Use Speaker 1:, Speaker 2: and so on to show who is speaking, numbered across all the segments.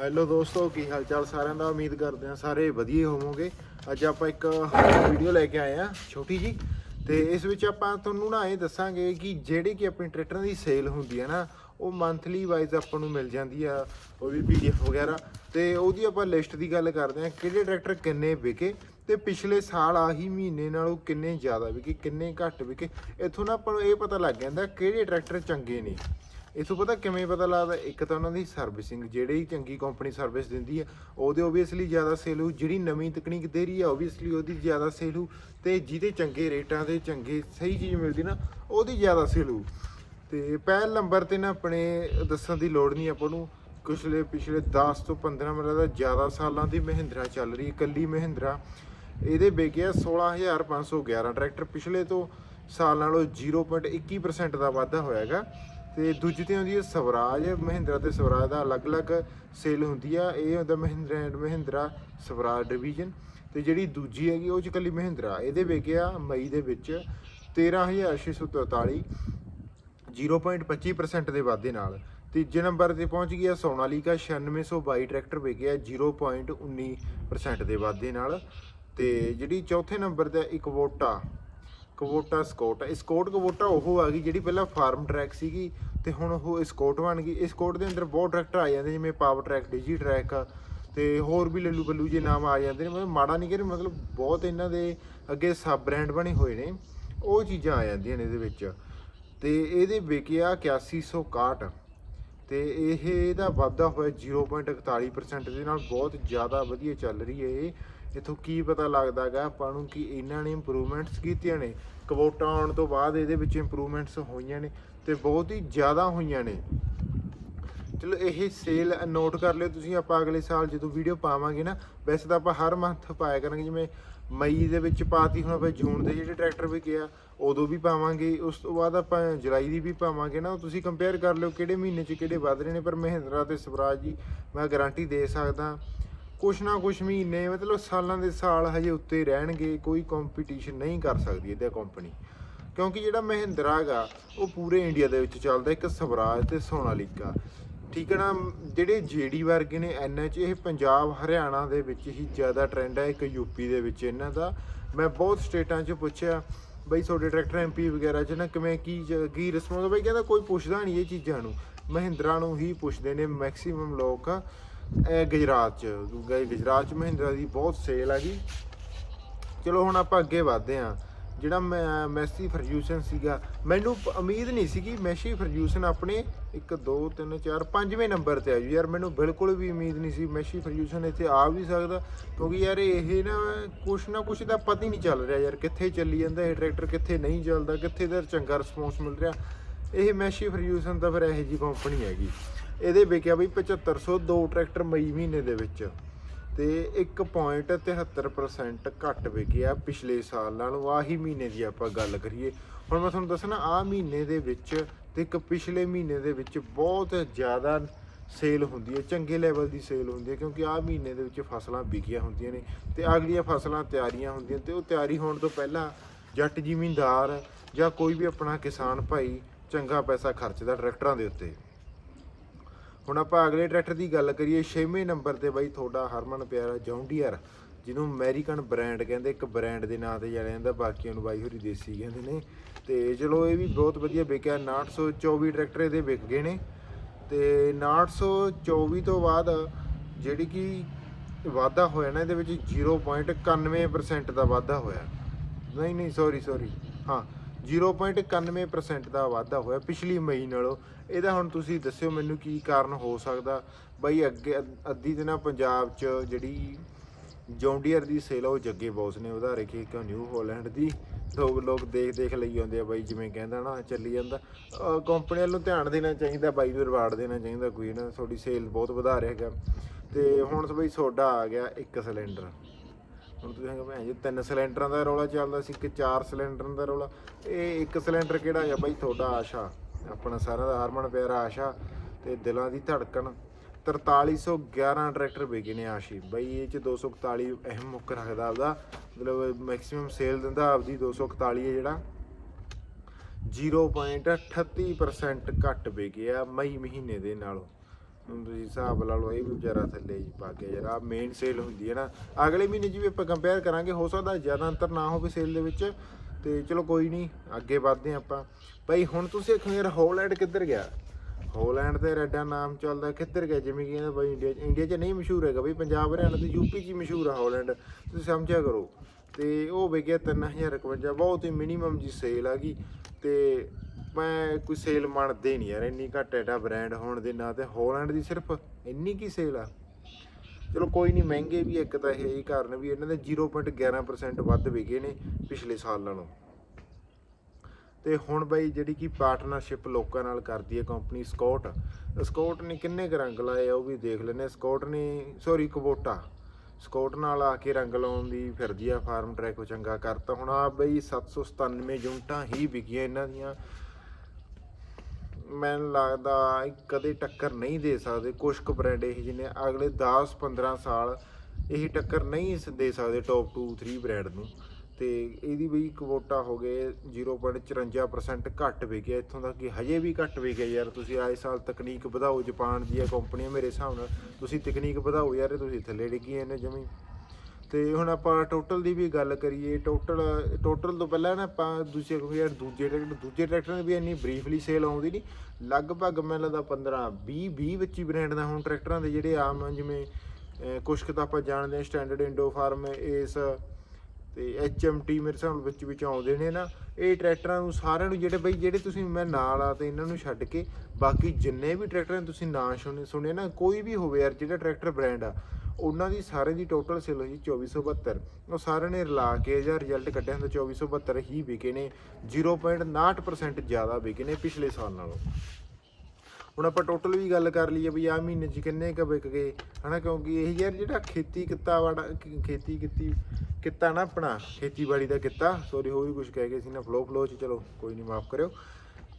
Speaker 1: Hello ਦੋਸਤੋ, ਕੀ ਹਾਲ ਚਾਲ ਸਾਰਿਆਂ ਦਾ? ਉਮੀਦ ਕਰਦੇ ਹਾਂ ਸਾਰੇ ਵਧੀਆ ਹੋਵੋਗੇ। ਅੱਜ ਆਪਾਂ ਇੱਕ ਵੀਡੀਓ ਲੈ ਕੇ ਆਏ ਆ ਛੋਟੀ ਜੀ ਤੇ ਇਸ ਵਿੱਚ ਆਪਾਂ ਤੁਹਾਨੂੰ ਨਾ ਇਹ ਦੱਸਾਂਗੇ ਕਿ ਜਿਹੜੀ ਕਿ ਆਪਣੀ ਟਰੈਕਟਰਾਂ ਦੀ ਸੇਲ ਹੁੰਦੀ ਹੈ ਨਾ, ਉਹ ਮੰਥਲੀ ਵਾਈਜ਼ ਆਪਾਂ ਨੂੰ ਮਿਲ ਜਾਂਦੀ ਆ, ਉਹ ਵੀ ਪੀਡੀਐਫ ਵਗੈਰਾ। ਤੇ ਉਹਦੀ ਆਪਾਂ ਲਿਸਟ ਦੀ ਗੱਲ ਕਰਦੇ ਹਾਂ, ਕਿਹੜੇ ਟਰੈਕਟਰ ਕਿੰਨੇ ਵਿਕੇ ਤੇ ਪਿਛਲੇ ਸਾਲ ਆਹੀ ਮਹੀਨੇ ਨਾਲੋਂ ਕਿੰਨੇ ਜ਼ਿਆਦਾ ਵਿਕੇ, ਕਿੰਨੇ ਘੱਟ ਵਿਕੇ। ਇੱਥੋਂ ਨਾ ਆਪਾਂ ਨੂੰ ਇਹ ਪਤਾ ਲੱਗ ਜਾਂਦਾ ਕਿਹੜੇ ਟਰੈਕਟਰ ਚੰਗੇ ਨੇ। ਇਥੋਂ ਪਤਾ ਕਿਵੇਂ ਪਤਾ ਲੱਗਦਾ? ਇੱਕ ਤਾਂ ਉਹਨਾਂ ਦੀ ਸਰਵਿਸਿੰਗ ਜਿਹੜੀ ਚੰਗੀ ਕੰਪਨੀ ਸਰਵਿਸ ਦਿੰਦੀ ਆ, ਉਹਦੇ ਓਬਵੀਅਸਲੀ ਜ਼ਿਆਦਾ ਸੇਲ ਹੋ ਜਿਹੜੀ ਨਵੀਂ ਤਕਨੀਕ ਦੇ ਰਹੀ ਆ ਓਬਵੀਅਸਲੀ ਉਹਦੀ ਜ਼ਿਆਦਾ ਸੇਲ ਹੋ ਤੇ ਜਿਹਦੇ ਚੰਗੇ ਰੇਟਾਂ 'ਤੇ ਚੰਗੇ ਸਹੀ ਚੀਜ਼ ਮਿਲਦੀ ਨਾ, ਉਹਦੀ ਜ਼ਿਆਦਾ ਸੇਲ ਹੋ ਤੇ ਪਹਿਲ ਨੰਬਰ ਤੇ ਨਾ ਆਪਣੇ ਦੱਸਣ ਦੀ ਲੋੜ ਨਹੀਂ ਆਪਾਂ ਨੂੰ, ਪਿਛਲੇ ਪਿਛਲੇ 10 ਤੋਂ 15 ਮਿੰਟ ਦਾ ਜ਼ਿਆਦਾ ਸਾਲਾਂ ਦੀ ਮਹਿੰਦਰਾ ਚੱਲ ਰਹੀ, ਇਕੱਲੀ ਮਹਿੰਦਰਾ। ਇਹਦੇ ਵਿਕਿਆ 16511 ਟਰੈਕਟਰ, ਪਿਛਲੇ ਤੋਂ ਸਾਲ ਨਾਲੋਂ 0.21% ਦਾ ਵਾਧਾ ਹੋਇਆ ਹੈਗਾ। ਤੇ ਦੂਜੀ ਤੇ ਆਉਂਦੀ ਹੈ ਸਵਰਾਜ, ਮਹਿੰਦਰਾ ਤੇ ਸਵਰਾਜ ਦਾ ਅਲੱਗ-ਅਲੱਗ ਸੇਲ ਹੁੰਦੀ ਆ। ਇਹ ਹੁੰਦਾ ਮਹਿੰਦਰਾ ਐਂਡ ਮਹਿੰਦਰਾ ਸਵਰਾਜ ਡਿਵੀਜ਼ਨ। ਤੇ ਜਿਹੜੀ ਦੂਜੀ ਹੈਗੀ, ਉਹ ਚ ਇਕੱਲੀ ਮਹਿੰਦਰਾ। ਇਹਦੇ ਵਿਕਿਆ ਮਈ ਦੇ ਵਿੱਚ 13643 0.25% ਦੇ ਵਾਧੇ ਨਾਲ। ਤੀਜੇ ਨੰਬਰ ਤੇ ਪਹੁੰਚ ਗਿਆ ਸੋਨਾਲੀਕਾ 9622 ਟਰੈਕਟਰ ਵਿਕਿਆ 0.19% ਦੇ ਵਾਧੇ ਨਾਲ। ਤੇ ਜਿਹੜੀ ਚੌਥੇ ਨੰਬਰ ਤੇ ਇਕਵੋਟਾ ਕਬੋਟਾ ਕਵੋਟਾ ਸਕੋਟ ਸਕੋਟ ਕਵੋਟਾ ਉਹ ਆ ਗਈ ਜਿਹੜੀ ਪਹਿਲਾਂ ਫਾਰਮ ਟਰੈਕ ਸੀਗੀ ਤੇ ਹੁਣ ਉਹ ਸਕੋਟ ਬਣ ਗਈ। ਇਸ ਕੋਟ ਦੇ ਅੰਦਰ ਬਹੁਤ ਟਰੈਕਟਰ ਆ ਜਾਂਦੇ ਜਿਵੇਂ ਪਾਵਰ ਟਰੈਕ, ਡਿਜੀ ਟਰੈਕ ਤੇ ਹੋਰ ਵੀ ਲੱਲੂ ਬੱਲੂ ਜੇ ਨਾਮ ਆ ਜਾਂਦੇ ਨੇ। ਮਤਲਬ ਮਾੜਾ ਨਹੀਂ ਕਿ ਮਤਲਬ ਬਹੁਤ ਇਹਨਾਂ ਦੇ ਅੱਗੇ ਸਬ ਬ੍ਰਾਂਡ ਬਣੇ ਹੋਏ ਨੇ। ਉਹ ਚੀਜ਼ਾਂ ਆ ਜਾਂਦੀਆਂ ਨੇ ਇਹਦੇ ਵਿੱਚ। ਤੇ ਇਹਦੇ ਵਿਕਿਆ 8161 ਤੇ ਇਹ ਇਹਦਾ ਵਾਧਾ ਹੋਇਆ 0.41% ਦੇ ਨਾਲ। ਬਹੁਤ ਜ਼ਿਆਦਾ ਵਧੀਆ ਚੱਲ ਰਹੀ ਹੈ ਇਹ। ਇਥੋਂ ਕੀ ਪਤਾ ਲੱਗਦਾਗਾ, ਆਪਾਂ ਨੂੰ ਕਿ ਇਹਨਾਂ ਨੇ ਇੰਪਰੂਵਮੈਂਟਸ ਕੀਤੀਆਂ ਨੇ। ਕਵੋਟਾ ਆਉਣ ਤੋਂ ਬਾਅਦ ਇਹਦੇ ਵਿੱਚ ਇੰਪਰੂਵਮੈਂਟਸ ਹੋਈਆਂ ਨੇ ਤੇ ਬਹੁਤ ਹੀ ਜ਼ਿਆਦਾ ਹੋਈਆਂ ਨੇ। ਚਲੋ ਇਹ ਸੇਲ ਨੋਟ ਕਰ ਲਿਓ ਤੁਸੀਂ, ਆਪਾਂ ਅਗਲੇ ਸਾਲ ਜਦੋਂ ਵੀਡੀਓ ਪਾਵਾਂਗੇ ਨਾ, ਵੈਸੇ ਤਾਂ ਆਪਾਂ ਹਰ ਮੰਥ ਪਾਇਆ ਕਰਾਂਗੇ, ਜਿਵੇਂ ਮਈ ਦੇ ਵਿੱਚ ਪਾਤੀ, ਹੁਣ ਆਪਾਂ ਜੂਨ ਦੇ ਜਿਹੜੇ ਟਰੈਕਟਰ ਵੀ ਗਿਆ ਉਦੋਂ ਵੀ ਪਾਵਾਂਗੇ, ਉਸ ਤੋਂ ਬਾਅਦ ਆਪਾਂ ਜੁਲਾਈ ਦੀ ਵੀ ਪਾਵਾਂਗੇ ਨਾ, ਤੁਸੀਂ ਕੰਪੇਅਰ ਕਰ ਲਿਓ ਕਿਹੜੇ ਮਹੀਨੇ 'ਚ ਕਿਹੜੇ ਵਧ ਰਹੇ ਨੇ, ਪਰ ਮਹਿੰਦਰਾ ਤੇ ਸਵਰਾਜ ਜੀ ਮੈਂ ਗਾਰੰਟੀ ਦੇ ਸਕਦਾ। ਕੁਛ ਨਾ ਕੁਛ ਮਹੀਨੇ, ਮਤਲਬ ਸਾਲਾਂ ਦੇ ਸਾਲ ਹਜੇ ਉੱਤੇ ਰਹਿਣਗੇ, ਕੋਈ ਕੰਪੀਟੀਸ਼ਨ ਨਹੀਂ ਕਰ ਸਕਦੀ ਇਹਦੇ ਕੰਪਨੀ ਕਿਉਂਕਿ ਜਿਹੜਾ ਮਹਿੰਦਰਾ ਹੈਗਾ, ਉਹ ਪੂਰੇ ਇੰਡੀਆ ਦੇ ਵਿੱਚ ਚੱਲਦਾ, ਇੱਕ ਸਵਰਾਜ ਤੇ ਸੋਨਾਲੀਕਾ। ਠੀਕ ਹੈ ਨਾ? ਜਿਹੜੇ ਜੀਡੀ ਵਰਗੇ ਨੇ ਐਨਐਚ ਇਹ ਪੰਜਾਬ, ਹਰਿਆਣਾ ਦੇ ਵਿੱਚ ਹੀ ਜ਼ਿਆਦਾ ਟ੍ਰੈਂਡ ਹੈ, ਇੱਕ ਯੂਪੀ ਦੇ ਵਿੱਚ ਇਹਨਾਂ ਦਾ। ਮੈਂ ਬਹੁਤ ਸਟੇਟਾਂ 'ਚ ਪੁੱਛਿਆ, ਬਈ ਤੁਹਾਡੇ ਟਰੈਕਟਰ ਐਮਪੀ ਵਗੈਰਾ 'ਚ ਨਾ ਕਿਵੇਂ ਕੀ ਕੀ ਰਿਸਪੌਂਸ ਬਈ ਕਹਿੰਦਾ ਕੋਈ ਪੁੱਛਦਾ ਨਹੀਂ ਇਹ ਚੀਜ਼ਾਂ ਨੂੰ। ਮਹਿੰਦਰਾ ਨੂੰ ਹੀ ਪੁੱਛਦੇ ਨੇ ਮੈਕਸਿਮਮ ਲੋਕ ਇਹ ਗੁਜਰਾਤ 'ਚ ਗ- ਗੁਜਰਾਤ 'ਚ ਮਹਿੰਦਰਾ ਦੀ ਬਹੁਤ ਸੇਲ ਹੈਗੀ ਚਲੋ ਹੁਣ ਆਪਾਂ ਅੱਗੇ ਵਧਦੇ ਹਾਂ। ਜਿਹੜਾ ਮੈਂ- ਮੈਸੀ ਫਰਗਿਊਸਨ ਸੀਗਾ, ਮੈਨੂੰ ਉਮੀਦ ਨਹੀਂ ਸੀਗੀ ਮੈਸੀ ਫਰਗਿਊਸਨ ਆਪਣੇ 1 2 3 4 ਪੰਜਵੇਂ ਨੰਬਰ ਤੇ ਆ ਜੀ। ਯਾਰ ਮੈਨੂੰ ਬਿਲਕੁਲ ਵੀ ਉਮੀਦ ਨਹੀਂ ਸੀ ਮੈਸੀ ਫਰਗਿਊਸਨ ਇੱਥੇ ਆ ਵੀ ਸਕਦਾ, ਕਿਉਂਕਿ ਯਾਰ ਇਹ ਨਾ ਕੁਛ ਨਾ ਕੁਛ ਦਾ ਪਤਾ ਹੀ ਨਹੀਂ ਚੱਲ ਰਿਹਾ ਯਾਰ, ਕਿੱਥੇ ਚੱਲੀ ਜਾਂਦਾ ਇਹ ਟਰੈਕਟਰ, ਕਿੱਥੇ ਨਹੀਂ ਚੱਲਦਾ, ਕਿੱਥੇ ਦਾ ਚੰਗਾ ਰਿਸਪੌਂਸ ਮਿਲ ਰਿਹਾ। ਇਹ ਮੈਸੀ ਫਰਗਿਊਸਨ ਤਾਂ ਫਿਰ ਇਹੋ ਜੀ ਕੰਪਨੀ ਹੈਗੀ। ਇਹਦੇ ਵਿਕਿਆ ਬਈ 7502 ਟਰੈਕਟਰ ਮਈ ਮਹੀਨੇ ਦੇ ਵਿੱਚ ਤੇ 1.73% ਘੱਟ ਵਿਕਿਆ ਪਿਛਲੇ ਸਾਲ ਨਾਲੋਂ, ਆਹੀ ਮਹੀਨੇ ਦੀ ਆਪਾਂ ਗੱਲ ਕਰੀਏ। ਹੁਣ ਮੈਂ ਤੁਹਾਨੂੰ ਦੱਸਣਾ, ਆਹ ਮਹੀਨੇ ਦੇ ਵਿੱਚ ਤੇ ਇੱਕ ਪਿਛਲੇ ਮਹੀਨੇ ਦੇ ਵਿੱਚ ਬਹੁਤ ਜ਼ਿਆਦਾ ਸੇਲ ਹੁੰਦੀ ਹੈ, ਚੰਗੇ ਲੈਵਲ ਦੀ ਸੇਲ ਹੁੰਦੀ ਹੈ, ਕਿਉਂਕਿ ਆਹ ਮਹੀਨੇ ਦੇ ਵਿੱਚ ਫਸਲਾਂ ਵਿਕੀਆਂ ਹੁੰਦੀਆਂ ਨੇ ਤੇ ਅਗਲੀਆਂ ਫਸਲਾਂ ਤਿਆਰੀਆਂ ਹੁੰਦੀਆਂ ਤੇ ਉਹ ਤਿਆਰੀ ਹੋਣ ਤੋਂ ਪਹਿਲਾਂ ਜੱਟ ਜ਼ਿਮੀਂਦਾਰ ਜਾਂ ਕੋਈ ਵੀ ਆਪਣਾ ਕਿਸਾਨ ਭਾਈ ਚੰਗਾ ਪੈਸਾ ਖਰਚਦਾ ਟਰੈਕਟਰਾਂ ਦੇ ਉੱਤੇ। ਹੁਣ ਆਪਾਂ ਅਗਲੇ ਟਰੈਕਟਰ ਦੀ ਗੱਲ ਕਰੀਏ 6ਵੇਂ ਨੰਬਰ ਤੇ ਬਾਈ ਤੁਹਾਡਾ ਹਰਮਨ ਪਿਆਰਾ ਜੌਂਡੀਅਰ, ਜਿਹਨੂੰ ਅਮਰੀਕਨ ਬ੍ਰਾਂਡ ਕਹਿੰਦੇ, ਇੱਕ ਬ੍ਰਾਂਡ ਦੇ ਨਾਂ ਤੇ ਜਾਣਿਆ ਜਾਂਦਾ, ਬਾਕੀਆਂ ਨੂੰ ਬਾਈ ਹੋਰੀ ਦੇਸੀ ਕਹਿੰਦੇ ਨੇ। ਤੇ ਚਲੋ ਇਹ ਵੀ ਬਹੁਤ ਵਧੀਆ ਵਿਕਿਆ 924 ਟਰੈਕਟਰ ਇਹਦੇ ਵਿਕ ਗਏ ਨੇ। ਤੇ 924 ਤੋਂ ਬਾਅਦ ਜਿਹੜੀ ਕਿ ਵਾਧਾ ਹੋਇਆ ਨਾ, ਇਹਦੇ ਵਿੱਚ 0.91% ਦਾ ਵਾਧਾ ਹੋਇਆ। ਨਹੀਂ ਨਹੀਂ ਸੌਰੀ ਸੌਰੀ ਹਾਂ 0.91% ਦਾ ਵਾਧਾ ਹੋਇਆ ਪਿਛਲੀ ਮਈ ਨਾਲੋਂ। ਇਹਦਾ ਹੁਣ ਤੁਸੀਂ ਦੱਸਿਓ ਮੈਨੂੰ ਕੀ ਕਾਰਨ ਹੋ ਸਕਦਾ? ਬਈ ਅੱਗੇ ਅੱਧ- ਅੱਧੀ ਦਿਨਾਂ ਪੰਜਾਬ 'ਚ ਜਿਹੜੀ ਜੌਂਡੀਅਰ ਦੀ ਸੇਲ ਆ, ਉਹ ਜੱਗੇ ਬੌਸ ਨੇ ਵਧਾ ਰੱਖੀ ਕਿ ਨਿਊ ਹੋਲੈਂਡ ਦੀ। ਲੋਕ ਲੋਕ ਦੇਖ ਦੇਖ ਲਈ ਆਉਂਦੇ ਆ ਬਾਈ ਜਿਵੇਂ ਕਹਿੰਦਾ ਨਾ, ਚੱਲੀ ਜਾਂਦਾ। ਕੰਪਨੀ ਵੱਲੋਂ ਧਿਆਨ ਦੇਣਾ ਚਾਹੀਦਾ, ਬਾਈ ਨੂੰ ਰਿਵਾਰਡ ਦੇਣਾ ਚਾਹੀਦਾ ਕੋਈ ਨਾ। ਤੁਹਾਡੀ ਸੇਲ ਬਹੁਤ ਵਧਾ ਰਿਹਾ ਹੈਗਾ। ਤੇ ਹੁਣ ਬਈ ਸੋਡਾ ਆ ਗਿਆ ਇੱਕ ਸਿਲੰਡਰ ਹੁਣ ਤੁਸੀਂ ਕਹਿੰਦੇ ਭੈਣ ਜੀ, ਤਿੰਨ ਸਿਲੰਡਰਾਂ ਦਾ ਰੌਲਾ ਚੱਲਦਾ ਸੀ ਕਿ ਚਾਰ ਸਿਲੰਡਰਾਂ ਦਾ ਰੌਲਾ। ਇਹ ਇੱਕ ਸਿਲੰਡਰ ਕਿਹੜਾ ਆ ਬਾਈ? ਤੁਹਾਡਾ ਆਸ਼ਾ। ਆਪਣਾ ਸਾਰਿਆਂ ਦਾ ਹਰਮਨ ਪਿਆਰਾ ਆਸ਼ਾ ਤੇ ਦਿਲਾਂ ਦੀ ਧੜਕਣ। 4311 ਟਰੈਕਟਰ ਵਿਕੇ ਨੇ ਆਸ਼ੀ। ਬਈ, ਇਹ ਚ 241 ਅਹਿਮ ਮੁੱਖ ਰੱਖਦਾ ਆਪਦਾ। ਮਤਲਬ ਮੈਕਸਿਮਮ ਸੇਲ ਦਿੰਦਾ ਆਪਦੀ 241 ਹੈ ਜਿਹੜਾ। 0.38% ਘੱਟ ਵਿਕਿਆ ਮਈ ਮਹੀਨੇ ਦੇ ਨਾਲੋਂ। ਹੁਣ ਤੁਸੀਂ ਹਿਸਾਬ ਲਾ ਲਓ, ਇਹ ਵੀ ਵਿਚਾਰਾ ਥੱਲੇ ਹੀ ਪਾ ਗਿਆ ਯਾਰ ਆ ਮੇਨ ਸੇਲ ਹੁੰਦੀ ਹੈ ਨਾ। ਅਗਲੇ ਮਹੀਨੇ 'ਚ ਵੀ ਆਪਾਂ ਕੰਪੇਅਰ ਕਰਾਂਗੇ, ਹੋ ਸਕਦਾ ਜ਼ਿਆਦਾ ਅੰਤਰ ਨਾ ਹੋਵੇ ਸੇਲ ਦੇ ਵਿੱਚ, ਤੇ ਚਲੋ ਕੋਈ ਨਹੀਂ, ਅੱਗੇ ਵਧਦੇ ਹਾਂ ਆਪਾਂ। ਭਾਈ ਹੁਣ ਤੁਸੀਂ ਦੇਖੋ ਯਾਰ ਹੋਲੈਂਡ ਕਿੱਧਰ ਗਿਆ? ਹੋਲੈਂਡ ਤੇ ਰੈਡਾ ਨਾਮ ਚੱਲਦਾ, ਕਿੱਧਰ ਗਿਆ? ਜਿਵੇਂ ਕਿ ਕਹਿੰਦਾ ਬਾਈ ਇੰਡੀਆ ਇੰਡੀਆ 'ਚ ਨਹੀਂ ਮਸ਼ਹੂਰ ਹੈਗਾ ਬਈ, ਪੰਜਾਬ, ਹਰਿਆਣਾ ਤੇ ਯੂਪੀ 'ਚ ਹੀ ਮਸ਼ਹੂਰ ਆ ਹੋਲੈਂਡ ਤੁਸੀਂ ਸਮਝਿਆ ਕਰੋ। ਤੇ ਉਹ ਵਿਕਿਆ 3051 ਬਹੁਤ ਹੀ ਮਿਨੀਮਮ ਜੀ ਸੇਲ ਆ ਗਈ। ਤੇ ਮੈਂ ਕੋਈ ਸੇਲ ਮੰਨਦੇ ਨਹੀਂ ਯਾਰ, ਇੰਨੀ ਘੱਟ ਐਡਾ ਬ੍ਰਾਂਡ ਹੋਣ ਦੇ ਨਾਂ ਤੇ ਹੋਲੈਂਡ ਦੀ ਸਿਰਫ ਇੰਨੀ ਕੀ ਸੇਲ ਆ। ਚਲੋ ਕੋਈ ਨਹੀਂ ਮਹਿੰਗੇ ਵੀ ਇੱਕ ਤਾਂ ਇਹ ਕਾਰਨ ਵੀ ਇਹਨਾਂ ਦੇ 0.11% ਵੱਧ ਵਿਕੇ ਨੇ ਪਿਛਲੇ ਸਾਲ ਨਾਲੋਂ। ਤੇ ਹੁਣ ਬਈ ਜਿਹੜੀ ਕਿ ਪਾਰਟਨਰਸ਼ਿਪ ਲੋਕਾਂ ਨਾਲ ਕਰਦੀ ਹੈ ਕੰਪਨੀ ਸਕਾਟ ਸਕਾਟ ਨੇ ਕਿੰਨੇ ਕੁ ਰੰਗ ਲਾਏ ਆ ਉਹ ਵੀ ਦੇਖ ਲੈਨੇ ਸਕਾਟ ਨੇ ਸੌਰੀ ਕਬੋਟਾ ਸਕਾਟ ਨਾਲ ਆ ਕੇ ਰੰਗ ਲਾਉਣ ਦੀ ਫਿਰਦੀ ਆ ਫਾਰਮ ਟਰੈਕ ਚੰਗਾ ਕਰਤਾ। ਹੁਣ ਆ ਬਈ 797 ਯੂਨਿਟਾਂ ਹੀ ਵਿਕੀਆਂ ਇਹਨਾਂ ਦੀਆਂ। ਮੈਨੂੰ ਲੱਗਦਾ ਕਦੇ ਟੱਕਰ ਨਹੀਂ ਦੇ ਸਕਦੇ। ਕੁਝ ਕੁ ਬ੍ਰਾਂਡ ਇਹ ਜਿਹਨੇ ਅਗਲੇ 10 15 ਸਾਲ ਇਹ ਟੱਕਰ ਨਹੀਂ ਸ- ਦੇ ਸਕਦੇ ਟੌਪ 2 3 ਬ੍ਰਾਂਡ ਨੂੰ। ਤੇ ਇਹਦੀ ਵੀ ਕਵੋਟਾ ਹੋ ਗਏ 0.54% ਘੱਟ ਵਿਕਿਆ। ਇੱਥੋਂ ਤੱਕ ਕਿ ਹਜੇ ਵੀ ਘੱਟ ਵਿਕਿਆ ਯਾਰ। ਤੁਸੀਂ ਆਏ ਸਾਲ ਤਕਨੀਕ ਵਧਾਓ, ਜਾਪਾਨ ਦੀਆਂ ਕੰਪਨੀਆਂ ਮੇਰੇ ਹਿਸਾਬ ਨਾਲ, ਤੁਸੀਂ ਤਕਨੀਕ ਵਧਾਓ ਯਾਰ ਤੁਸੀਂ ਥੱਲੇ ਡਿੱਗੀ ਇਹਨੇ ਜਮੀ ਤੇ ਹੁਣ ਆਪਾਂ ਟੋਟਲ ਦੀ ਵੀ ਗੱਲ ਕਰੀਏ ਟੋਟਲ ਟੋਟਲ ਤੋਂ ਪਹਿਲਾਂ ਨਾ ਆਪਾਂ ਦੂਜੇ ਕਿਉਂਕਿ ਯਾਰ ਦੂਜੇ ਟਰੈਕਟਰ ਦੂਜੇ ਟਰੈਕਟਰਾਂ ਦੀ ਵੀ ਇੰਨੀ ਬਰੀਫਲੀ ਸੇਲ ਆਉਂਦੀ ਨਹੀਂ। ਲਗਭਗ ਮੈਨੂੰ ਲੱਗਦਾ 15 20 20 ਵਿੱਚ ਹੀ ਬ੍ਰਾਂਡ ਦਾ ਹੁਣ ਟਰੈਕਟਰਾਂ ਦੇ ਜਿਹੜੇ ਆਮ ਜਿਵੇਂ ਅਹ, ਕੁਛ ਕੁ ਤਾਂ ਆਪਾਂ ਜਾਣਦੇ ਹਾਂ ਸਟੈਂਡਰਡ ਇੰਡੋ ਫਾਰਮ ਏਸ ਤੇ ਐਚਐਮਟੀ ਮੇਰੇ ਹਿਸਾਬ ਨਾਲ ਵਿੱਚ ਵਿੱਚ ਆਉਂਦੇ ਨੇ ਨਾ। ਇਹ ਟਰੈਕਟਰਾਂ ਨੂੰ ਸਾਰਿਆਂ ਨੂੰ ਜਿਹੜੇ ਬਈ ਜਿਹੜੇ ਤੁਸੀਂ ਮੈਂ ਨਾਲ ਆ ਤੇ ਇਹਨਾਂ ਨੂੰ ਛੱਡ ਕੇ ਬਾਕੀ ਜਿੰਨੇ ਵੀ ਟਰੈਕਟਰਾਂ ਦੇ ਤੁਸੀਂ ਨਾਂ ਸੁਣੇ ਸੁਣੇ ਨਾ ਕੋਈ ਵੀ ਹੋਵੇ ਯਾਰ ਜਿਹੜਾ ਟਰੈਕਟਰ ਬ੍ਰਾਂਡ ਆ ਉਹਨਾਂ ਦੀ ਸਾਰੇ ਦੀ ਟੋਟਲ ਸੇਲ ਹੋਈ 2472 ਉਹ ਸਾਰਿਆਂ ਨੇ ਰਲਾ ਕੇ ਜਾਂ ਰਿਜ਼ਲਟ ਕੱਢਿਆ ਹੁੰਦਾ 2472 ਹੀ ਵਿਕੇ ਨੇ 0.9% ਜ਼ਿਆਦਾ ਵਿਕੇ ਨੇ ਪਿਛਲੇ ਸਾਲ ਨਾਲੋਂ। ਹੁਣ ਆਪਾਂ ਟੋਟਲ ਵੀ ਗੱਲ ਕਰ ਲਈਏ ਵੀ ਆ ਮਹੀਨੇ 'ਚ ਕਿੰਨੇ ਕ ਵਿਕ ਗਏ, ਹਨਾ, ਕਿਉਂਕਿ ਇਹ ਯਾਰ ਜਿਹੜਾ ਖੇਤੀ ਕਿੱਤਾ ਵਾੜਾ ਖੇਤੀ ਕੀਤੀ, ਕਿੱਤਾ ਨਾ ਆਪਣਾ, ਖੇਤੀਬਾੜੀ ਦਾ ਕਿੱਤਾ ਸੌਰੀ ਹੋਰ ਵੀ ਕੁਝ ਕਹਿ ਗਏ ਸੀ ਨਾ ਫਲੋ ਫਲੋ 'ਚ, ਚਲੋ ਕੋਈ ਨਹੀਂ ਮਾਫ ਕਰਿਓ।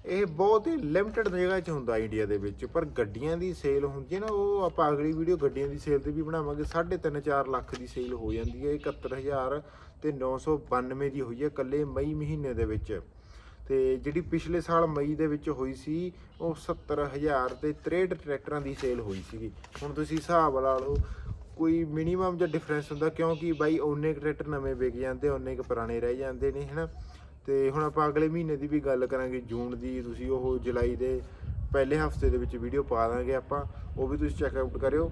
Speaker 1: ਇਹ ਬਹੁਤ ਹੀ ਲਿਮਟਿਡ ਜਗ੍ਹਾ 'ਚ ਹੁੰਦਾ ਇੰਡੀਆ ਦੇ ਵਿੱਚ, ਪਰ ਗੱਡੀਆਂ ਦੀ ਸੇਲ ਹੁੰਦੀ ਹੈ ਨਾ, ਉਹ ਆਪਾਂ ਅਗਲੀ ਵੀਡੀਓ ਗੱਡੀਆਂ ਦੀ ਸੇਲ ਤੇ ਵੀ ਬਣਾਵਾਂਗੇ। 3.5 4 ਲੱਖ ਦੀ ਸੇਲ ਹੋ ਜਾਂਦੀ ਹੈ 71000 ਤੇ 992 ਦੀ ਹੋਈ ਹੈ ਇਕੱਲੇ ਮਈ ਮਹੀਨੇ ਦੇ ਵਿੱਚ। ਤੇ ਜਿਹੜੀ ਪਿਛਲੇ ਸਾਲ ਮਈ ਦੇ ਵਿੱਚ ਹੋਈ ਸੀ, ਉਹ 70000 ਤੇ 63 ਟਰੈਕਟਰਾਂ ਦੀ ਸੇਲ ਹੋਈ ਸੀਗੀ। ਹੁਣ ਤੁਸੀਂ ਹਿਸਾਬ ਲਾ ਲਓ, ਕੋਈ ਮਿਨੀਮਮ ਜਿਹਾ ਡਿਫਰੈਂਸ ਹੁੰਦਾ, ਕਿਉਂਕਿ ਬਾਈ, ਓਨੇ ਕੁ ਟਰੈਕਟਰ ਨਵੇਂ ਵਿਕ ਜਾਂਦੇ, ਓਨੇ ਕੁ ਪੁਰਾਣੇ ਰਹਿ ਜਾਂਦੇ ਨੇ, ਹਨਾ? ਤੇ ਹੁਣ ਆਪਾਂ ਅਗਲੇ ਮਹੀਨੇ ਦੀ ਵੀ ਗੱਲ ਕਰਾਂਗੇ, ਜੂਨ ਦੀ ਤੁਸੀਂ ਉਹ ਜੁਲਾਈ ਦੇ ਪਹਿਲੇ ਹਫ਼ਤੇ ਦੇ ਵਿੱਚ ਵੀਡੀਓ ਪਾ ਦਾਂਗੇ ਆਪਾਂ, ਉਹ ਵੀ ਤੁਸੀਂ ਚੈੱਕ ਆਊਟ ਕਰਿਓ।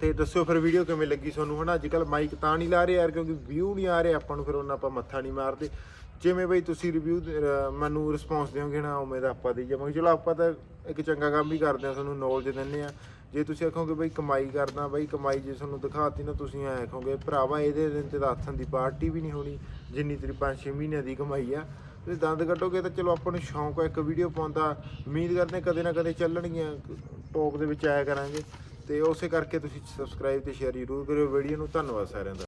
Speaker 1: ਤੇ ਦੱਸਿਓ ਫਿਰ ਵੀਡੀਓ ਕਿਵੇਂ ਲੱਗੀ ਤੁਹਾਨੂੰ, ਹਨਾ? ਅੱਜ ਕੱਲ ਮਾਈਕ ਤਾਂ ਨਹੀਂ ਲਾ ਰਹੇ ਯਾਰ, ਕਿਉਂਕਿ ਵਿਊ ਨਹੀਂ ਆ ਰਹੇ ਆਪਾਂ ਨੂੰ, ਫਿਰ ਉਹਨਾਂ ਆਪਾਂ ਮੱਥਾ ਨਹੀਂ ਮਾਰਦੇ। ਜਿਵੇਂ ਬਈ ਤੁਸੀਂ ਰਿਵਿਊ ਮੈਨੂੰ ਰਿਸਪੌਂਸ ਦਿਓਗੇ ਨਾ, ਉਵੇਂ ਦਾ ਆਪਾਂ ਦੀ ਜਾਵਾਂਗੇ। ਚਲੋ ਆਪਾਂ ਤਾਂ ਇੱਕ ਚੰਗਾ ਕੰਮ ਵੀ ਕਰਦੇ ਆ ਤੁਹਾਨੂੰ ਨੌਲੇਜ ਦਿੰਨੇ ਆ ਜੇ ਤੁਸੀਂ ਆਖੋਗੇ ਬਈ ਕਮਾਈ ਕਰਦਾ, ਬਈ ਕਮਾਈ ਜੇ ਤੁਹਾਨੂੰ ਦਿਖਾਤੀ ਨਾ, ਤੁਸੀਂ ਐ ਆਖੋਗੇ, ਭਰਾਵਾ, ਇਹਦੇ ਦਿਨ ਤੇ ਤਾਂ ਦੀ ਪਾਰਟੀ ਵੀ ਨਹੀਂ ਹੋਣੀ, ਜਿੰਨੀ ਤੇਰੀ 5-6 ਮਹੀਨਿਆਂ ਦੀ ਕਮਾਈ ਆ। ਤੁਸੀਂ ਦੰਦ ਕੱਟੋਗੇ ਤਾਂ ਚਲੋ ਆਪਾਂ ਨੂੰ ਸ਼ੌਂਕ ਆ, ਇੱਕ ਵੀਡੀਓ ਪਾਉਂਦਾ ਉਮੀਦ ਕਰਦੇ ਕਦੇ ਨਾ ਕਦੇ ਚੱਲਣਗੀਆਂ ਟੌਪ ਦੇ ਵਿੱਚ ਆਇਆ ਕਰਾਂਗੇ। ਤੇ ਉਸੇ ਕਰਕੇ ਤੁਸੀਂ ਸਬਸਕ੍ਰਾਈਬ ਤੇ ਸ਼ੇਅਰ ਜ਼ਰੂਰ ਕਰਿਓ। ਵੀਡੀਓ ਨੂੰ ਧੰਨਵਾਦ ਸਾਰਿਆਂ ਦਾ।